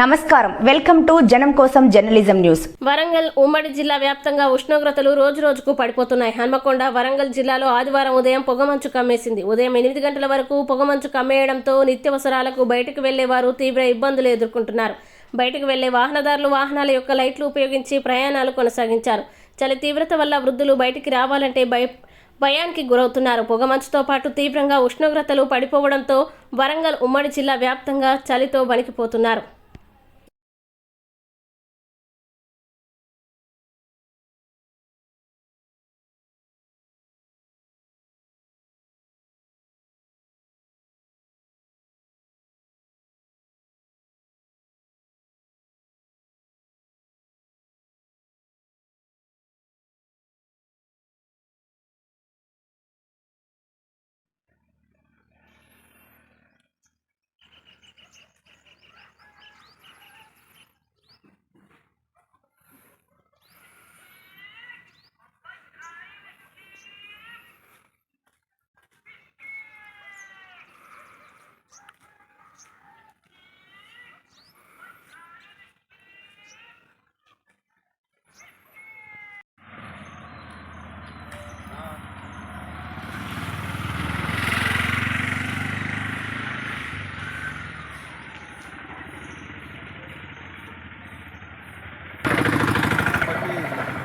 నమస్కారం. Welcome to జనం కోసం జర్నలిజం న్యూస్. వరంగల్ ఉమ్మడి జిల్లా వ్యాప్తంగా ఉష్ణోగ్రతలు రోజు రోజుకు పడిపోతున్నాయి. హన్మకొండ వరంగల్ జిల్లాలో ఆదివారం ఉదయం పొగమంచు కమ్మేసింది. ఉదయం ఎనిమిది గంటల వరకు పొగమంచు కమ్మేయడంతో నిత్యవసరాలకు బయటకు వెళ్ళే వారు తీవ్ర ఇబ్బందులు ఎదుర్కొంటున్నారు. బయటకు వెళ్ళే వాహనదారులు వాహనాల యొక్క లైట్లు ఉపయోగించి ప్రయాణాలు కొనసాగించారు. చలి తీవ్రత వల్ల వృద్ధులు బయటికి రావాలంటే భయ భయానికి గురవుతున్నారు. పొగమంచుతో పాటు తీవ్రంగా ఉష్ణోగ్రతలు పడిపోవడంతో వరంగల్ ఉమ్మడి జిల్లా వ్యాప్తంగా చలితో వణికిపోతున్నారు.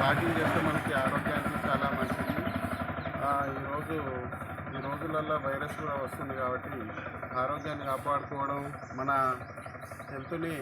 జాగింగ్ చేస్తే మనకి ఆరోగ్యానికి చాలా మంచిది. ఈరోజు ఈ రోజులలో వైరస్ కూడా వస్తుంది కాబట్టి ఆరోగ్యాన్ని కాపాడుకోవడం మన హెల్త్ని